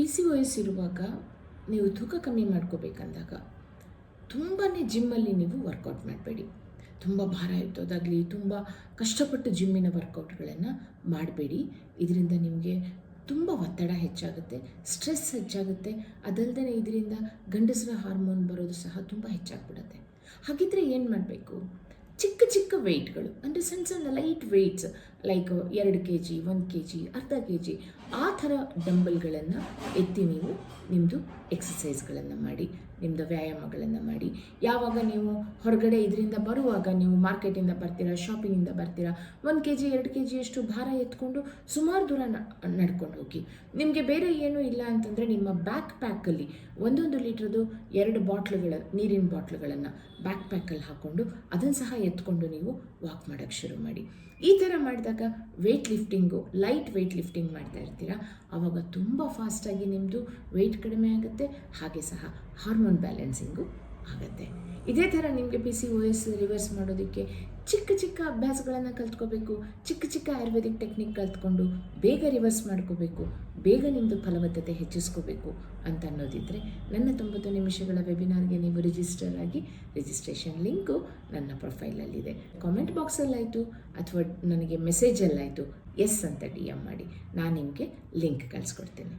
P C ಇರುವಾಗ ನೀವು ತೂಕ ಕಮ್ಮಿ ಮಾಡ್ಕೋಬೇಕಂದಾಗ ತುಂಬಾ ಜಿಮ್ಮಲ್ಲಿ ನೀವು ವರ್ಕೌಟ್ ಮಾಡಬೇಡಿ. ತುಂಬ ಭಾರ ಎತ್ತೋದಾಗಲಿ, ತುಂಬ ಕಷ್ಟಪಟ್ಟು ಜಿಮ್ಮಿನ ವರ್ಕೌಟ್ಗಳನ್ನು ಮಾಡಬೇಡಿ. ಇದರಿಂದ ನಿಮಗೆ ತುಂಬ ಒತ್ತಡ ಹೆಚ್ಚಾಗುತ್ತೆ, ಸ್ಟ್ರೆಸ್ ಹೆಚ್ಚಾಗುತ್ತೆ. ಅದಲ್ಲದೆ ಇದರಿಂದ ಗಂಡಸರ ಹಾರ್ಮೋನ್ ಬರೋದು ಸಹ ತುಂಬ ಹೆಚ್ಚಾಗ್ಬಿಡುತ್ತೆ. ಹಾಗಿದ್ರೆ ಏನು ಮಾಡಬೇಕು? ಚಿಕ್ಕ ಚಿಕ್ಕ ವೆಯ್ಟ್ಗಳು ಅಂದರೆ ಸಣ್ಣ ಸಣ್ಣ ಲೈಟ್ ವೆಯ್ಟ್ಸ್ ಲೈಕ್ ಎರಡು ಕೆ ಜಿ ಒಂದು ಕೆ ಜಿ ಅರ್ಧ ಕೆ ಜಿ ಆ ಥರ ಡಂಬಲ್ಗಳನ್ನು ಎತ್ತಿ ನೀವು ನಿಮ್ಮದು ಎಕ್ಸಸೈಸ್ಗಳನ್ನು ಮಾಡಿ ನಿಮ್ಮದು ವ್ಯಾಯಾಮಗಳನ್ನು ಮಾಡಿ. ಯಾವಾಗ ನೀವು ಹೊರಗಡೆ ಇದರಿಂದ ಬರುವಾಗ ನೀವು ಮಾರ್ಕೆಟಿಂದ ಬರ್ತೀರಾ ಶಾಪಿಂಗಿಂದ ಬರ್ತೀರಾ, ಒಂದು ಕೆ ಜಿ ಎರಡು ಕೆ ಜಿಯಷ್ಟು ಭಾರ ಎತ್ಕೊಂಡು ಸುಮಾರು ದೂರ ನಡ್ಕೊಂಡು ಹೋಗಿ. ನಿಮಗೆ ಬೇರೆ ಏನೂ ಇಲ್ಲ ಅಂತಂದರೆ ನಿಮ್ಮ ಬ್ಯಾಕ್ ಪ್ಯಾಕಲ್ಲಿ ಒಂದೊಂದು ಲೀಟ್ರದ್ದು ಎರಡು ಬಾಟ್ಲುಗಳ, ನೀರಿನ ಬಾಟ್ಲುಗಳನ್ನು ಬ್ಯಾಕ್ ಪ್ಯಾಕಲ್ಲಿ ಹಾಕ್ಕೊಂಡು ಅದನ್ನು ಸಹ ಎತ್ಕೊಂಡು ನೀವು ವಾಕ್ ಮಾಡೋಕ್ಕೆ ಶುರು ಮಾಡಿ. ಈ ಥರ ಮಾಡಿದಾಗ weight lifting light weight lifting ಮಾಡ್ತಾ ಇರ್ತೀರಾ ಆವಾಗ ತುಂಬ ಫಾಸ್ಟಾಗಿ ನಿಮ್ಮದು ವೆಯ್ಟ್ ಕಡಿಮೆ ಆಗುತ್ತೆ ಹಾಗೆ ಸಹ ಹಾರ್ಮೋನ್ ಬ್ಯಾಲೆನ್ಸಿಂಗು ಆಗುತ್ತೆ. ಇದೇ ಥರ ನಿಮಗೆ P C O S reverse ಮಾಡೋದಕ್ಕೆ ಚಿಕ್ಕ ಚಿಕ್ಕ ಅಭ್ಯಾಸಗಳನ್ನು ಕಲ್ತ್ಕೋಬೇಕು. ಚಿಕ್ಕ ಚಿಕ್ಕ ಆಯುರ್ವೇದಿಕ್ ಟೆಕ್ನಿಕ್ ಕಲ್ತ್ಕೊಂಡು ಬೇಗ ರಿವರ್ಸ್ ಮಾಡ್ಕೋಬೇಕು. ಬೇಗ ನಿಮ್ಮದು ಫಲವತ್ತತೆ ಹೆಚ್ಚಿಸ್ಕೋಬೇಕು ಅಂತ ಅನ್ನೋದಿದ್ದರೆ ನನ್ನ ತೊಂಬತ್ತು ನಿಮಿಷಗಳ ವೆಬಿನಾರ್ಗೆ ನೀವು ರಿಜಿಸ್ಟರ್ ಆಗಿ ರಿಜಿಸ್ಟ್ರೇಷನ್ ಲಿಂಕು ನನ್ನ ಪ್ರೊಫೈಲಲ್ಲಿದೆ. ಕಾಮೆಂಟ್ ಬಾಕ್ಸಲ್ಲಾಯಿತು ಅಥವಾ ನನಗೆ ಮೆಸೇಜಲ್ಲಾಯಿತು ಎಸ್ ಅಂತ ಡಿ ಎಂ ಮಾಡಿ. ನಾನು ನಿಮಗೆ ಲಿಂಕ್ ಕಳಿಸ್ಕೊಡ್ತೇನೆ.